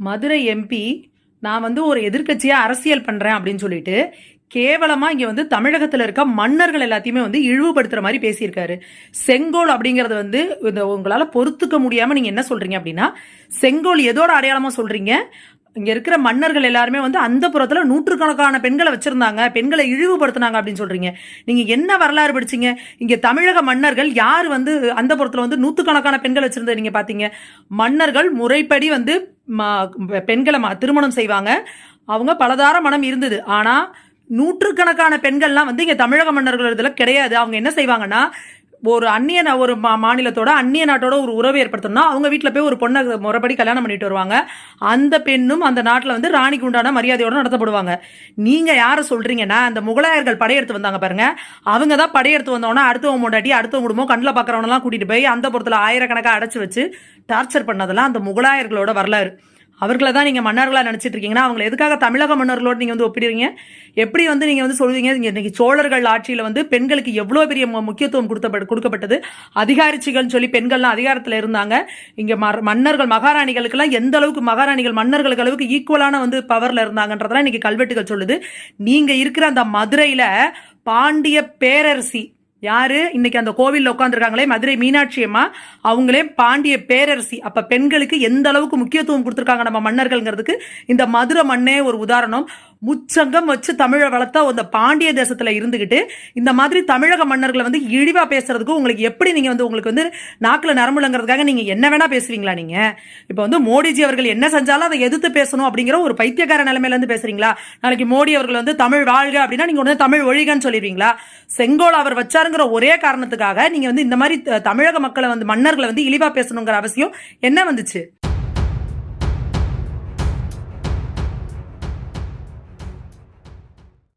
Madurai MP நான் வந்து ஒரு எதிர்கட்சியாக அரசியல் பண்ணுறேன் அப்படின்னு சொல்லிட்டு கேவலமாக இங்கே வந்து தமிழகத்தில் இருக்க மன்னர்கள் எல்லாத்தையுமே வந்து இழிவுபடுத்துகிற மாதிரி பேசியிருக்காரு. செங்கோல் அப்படிங்கிறது வந்து இந்த உங்களால் பொறுத்துக்க முடியாமல் நீங்கள் என்ன சொல்கிறீங்க அப்படின்னா செங்கோல் எதோட அடையாளமாக சொல்கிறீங்க இங்கே இருக்கிற மன்னர்கள் எல்லாருமே வந்து அந்த புறத்தில் நூற்றுக்கணக்கான பெண்களை வச்சுருந்தாங்க பெண்களை இழிவுபடுத்தினாங்க அப்படின்னு சொல்கிறீங்க நீங்கள் என்ன வரலாறு படிச்சிங்க? இங்கே தமிழக மன்னர்கள் யார் வந்து அந்த புறத்தில் வந்து நூற்றுக்கணக்கான பெண்கள் வச்சிருந்தது நீங்கள் பார்த்தீங்க? மன்னர்கள் முறைப்படி வந்து ம- பெண்களை ம- திருமணம் செய்வாங்க. அவங்க பலதார மனம் இருந்தது. ஆனால் நூற்றுக்கணக்கான பெண்கள்லாம் வந்து இங்கே தமிழக மன்னர்கள் இதில் கிடையாது. அவங்க என்ன செய்வாங்கன்னா ஒரு அந்நிய நா- ஒரு மா- மாநிலத்தோட அந்நிய நாட்டோட ஒரு உறவு ஏற்படுத்தணும்னா அவங்க வீட்டில் போய் ஒரு பொண்ணை முறைப்படி கல்யாணம் பண்ணிட்டு வருவாங்க. அந்த பெண்ணும் அந்த நாட்டில் வந்து ராணிக்கு உண்டான மரியாதையோடு நடத்தப்படுவாங்க. நீங்கள் யாரை சொல்கிறீங்கன்னா அந்த முகலாயர்கள் படையெடுத்து வந்தாங்க பாருங்க. அவங்க தான் படையெடுத்து வந்தோன்னா அடுத்தவங்க முண்டாட்டி அடுத்தவங்க குடும்பம் கண்ணில் பார்க்குறவனெல்லாம் கூட்டிகிட்டு போய் அந்த புறத்தில் ஆயிரக்கணக்காக அடைச்சி வச்சு டார்ச்சர் பண்ணதெல்லாம் அந்த முகலாயர்களோட வரலாறு. அவர்களை தான் நீங்கள் மன்னர்களாக நினச்சிட்டு இருக்கீங்கன்னா அவங்களை எதுக்காக தமிழக மன்னர்களோடு நீங்கள் வந்து ஒப்பிடுறீங்க? எப்படி வந்து நீங்கள் வந்து சொல்லுவீங்க இங்க இன்னைக்கு சோழர்கள் ஆட்சியில் வந்து பெண்களுக்கு எவ்வளோ பெரிய முக்கியத்துவம் கொடுத்த கொடுக்கப்பட்டது? அதிகாரிச்சிகள்னு சொல்லி பெண்கள்லாம் அதிகாரத்தில் இருந்தாங்க. இங்கே மன்னர்கள் மகாராணிகளுக்கெல்லாம் எந்த அளவுக்கு மகாராணிகள் மன்னர்களுக்கு அளவுக்கு ஈக்குவலான வந்து பவரில் இருந்தாங்கன்றதெல்லாம் இன்னைக்கு கல்வெட்டுகள் சொல்லுது. நீங்கள் இருக்கிற அந்த மதுரையில் பாண்டிய பேரரசி யாரு? இன்னைக்கு அந்த கோவிலில் உட்காந்துருக்காங்களே மதுரை மீனாட்சி அம்மா. அவங்களே பாண்டிய பேரரசி. அப்ப பெண்களுக்கு எந்த அளவுக்கு முக்கியத்துவம் கொடுத்துருக்காங்க நம்ம மன்னர்கள்ங்கிறதுக்கு இந்த மதுரை மண்ணே ஒரு உதாரணம். முச்சங்கம் வச்சு தமிழை வளர்த்த அந்த பாண்டிய தேசத்தில் இருந்துக்கிட்டு இந்த மாதிரி தமிழக மன்னர்களை வந்து இழிவாக பேசுறதுக்கு உங்களுக்கு எப்படி நீங்கள் வந்து உங்களுக்கு வந்து நாக்கில் நரம்புலங்கிறதுக்காக நீங்கள் என்ன வேணால் பேசுவீங்களா நீங்கள் இப்போ வந்து மோடிஜி அவர்கள் என்ன செஞ்சாலும் அதை எதிர்த்து பேசணும் அப்படிங்கிற ஒரு பைத்தியக்கார நிலைமையில இருந்து பேசுறீங்களா? நாளைக்கு மோடி அவர்கள் வந்து தமிழ் வாழ்க அப்படின்னா நீங்கள் உடனே தமிழ் ஒழிகன்னு சொல்லிடுவீங்களா? செங்கோல் அவர் வச்சாருங்கிற ஒரே காரணத்துக்காக நீங்கள் வந்து இந்த மாதிரி த- தமிழக மக்களை வந்து மன்னர்களை வந்து இழிவாக பேசணுங்கிற அவசியம் என்ன வந்துச்சு?